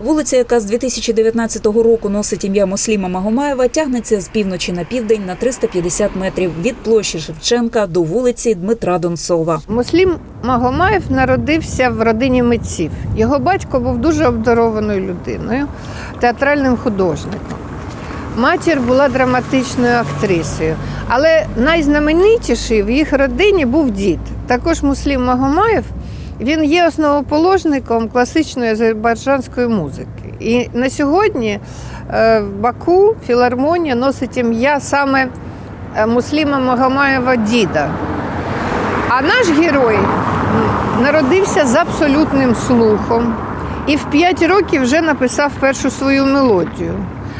Вулиця, яка з 2019 року носить ім'я Мусліма Магомаєва, тягнеться з півночі на південь на 350 метрів від площі Шевченка до вулиці Дмитра Донцова. Муслім Магомаєв народився в родині митців. Його батько був дуже обдарованою людиною, театральним художником. Матір була драматичною актрисою. Але найзнаменитіший в їх родині був дід. Також Муслім Магомаєв він є основоположником класичної азербайджанської музики. І на сьогодні е, Баку філармонія носить ім'я саме е, Мусліма Магомаєва діда. А наш герой народився з абсолютним слухом і в 5 років вже написав першу свою мелодію.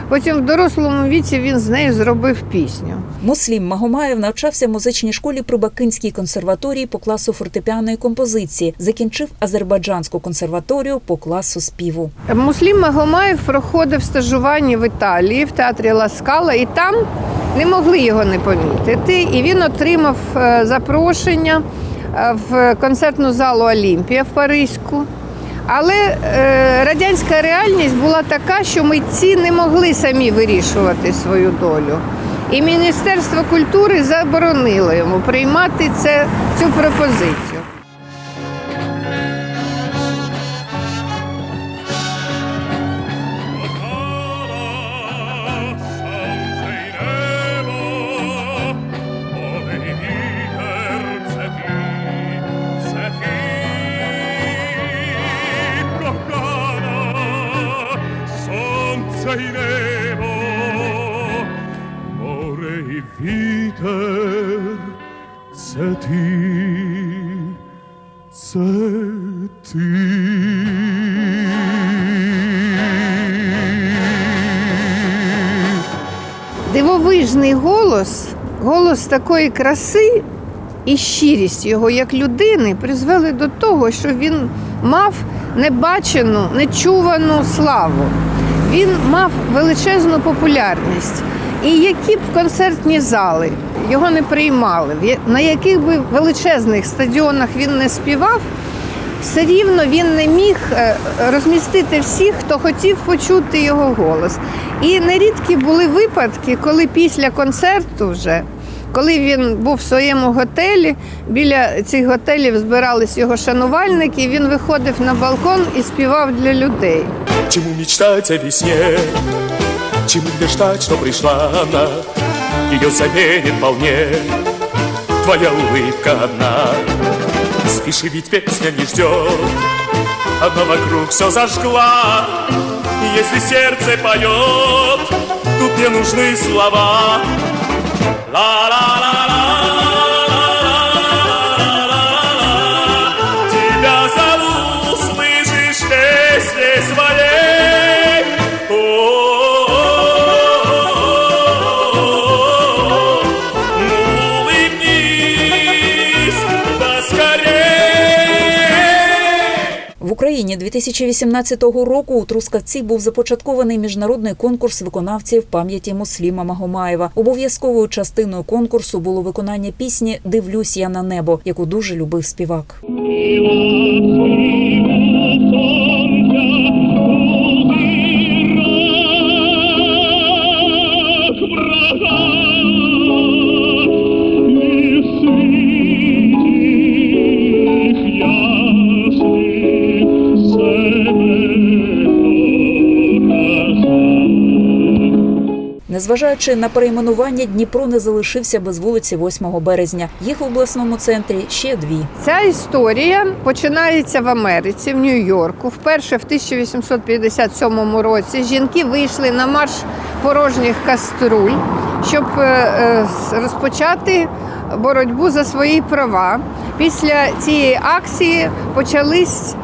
Потім в дорослому віці він з нею зробив пісню. Муслім Магомаєв навчався в музичній школі при Бакинській консерваторії по класу фортепіаної композиції. Закінчив Азербайджанську консерваторію по класу співу. Муслім Магомаєв проходив стажування в Італії в театрі Ласкала, і там не могли його не помітити. І він отримав е, запрошення е, в концертну залу Олімпія в Паризьку. Але е, радянська реальність була така, що митці не могли самі вирішувати свою долю. І Міністерство культури заборонило йому приймати це, цю пропозицію. Вітер, це ти, це ти. Дивовижний голос, голос такої краси і щирість його як людини призвели до того, що він мав небачену, нечувану славу. Він мав величезну популярність. І які б концертні зали його не приймали, на яких би величезних стадіонах він не співав, все рівно він не міг е, розмістити всіх, хто хотів почути його голос. І нерідкі були випадки, коли після концерту вже. Коли він був в своєму готелі, біля цих готелів збирались його шанувальники, він виходив на балкон і співав для людей. Чему мечтать о? Чему мечтать, что пришла она? Ее заменит вполне. Твоя улыбка одна. Спеши, ведь песня не ждет. Одна вокруг все зажгла. Если сердце поет Тут не нужны слова В Україні 2018 року у Трускавці був започаткований міжнародний конкурс виконавців пам'яті Мусліма Магомаєва. Обов'язковою частиною конкурсу було виконання пісні Дивлюсь я на небо, яку дуже любив співак. Незважаючи на перейменування, Дніпро не залишився без вулиці 8 березня. Їх в обласному центрі ще дві. Ця історія починається в Америці, в Нью-Йорку. Вперше в 1857 році жінки вийшли на марш порожніх каструль, щоб е, е, розпочати боротьбу за свої права. Після цієї акції почались,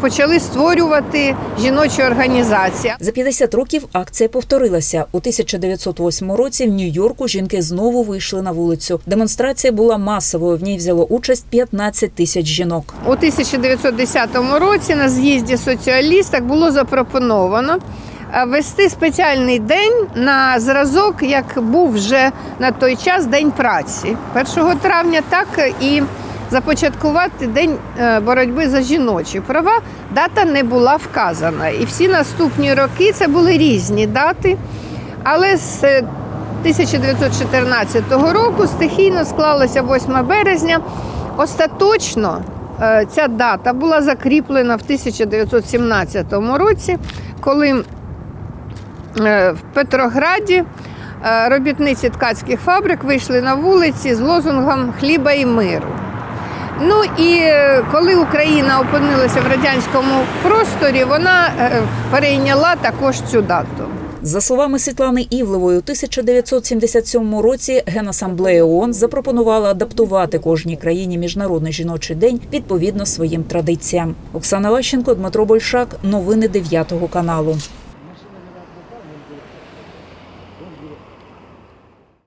почали створювати жіночі організації. За 50 років акція повторилася. У 1908 році в Нью-Йорку жінки знову вийшли на вулицю. Демонстрація була масовою. В ній взяло участь 15 тисяч жінок. У 1910 році на з'їзді соціалісток було запропоновано е, вести спеціальний день на зразок, як був вже на той час День праці. 1 травня так і започаткувати День е, боротьби за жіночі права. Дата не була вказана. І всі наступні роки це були різні дати. Але з е, 1914 року стихійно склалося 8 березня. Остаточно е, ця дата була закріплена в 1917 році, коли е, в Петрограді е, робітниці ткацьких фабрик вийшли на вулиці з лозунгом хліба і миру. Ну і е, коли Україна опинилася в радянському просторі, вона е, перейняла також цю дату. За словами Світлани Івлевої, у 1977 році Генасамблея ООН запропонувала адаптувати кожній країні міжнародний жіночий день відповідно своїм традиціям. Оксана Ващенко, Дмитро Большак. Новини 9 каналу.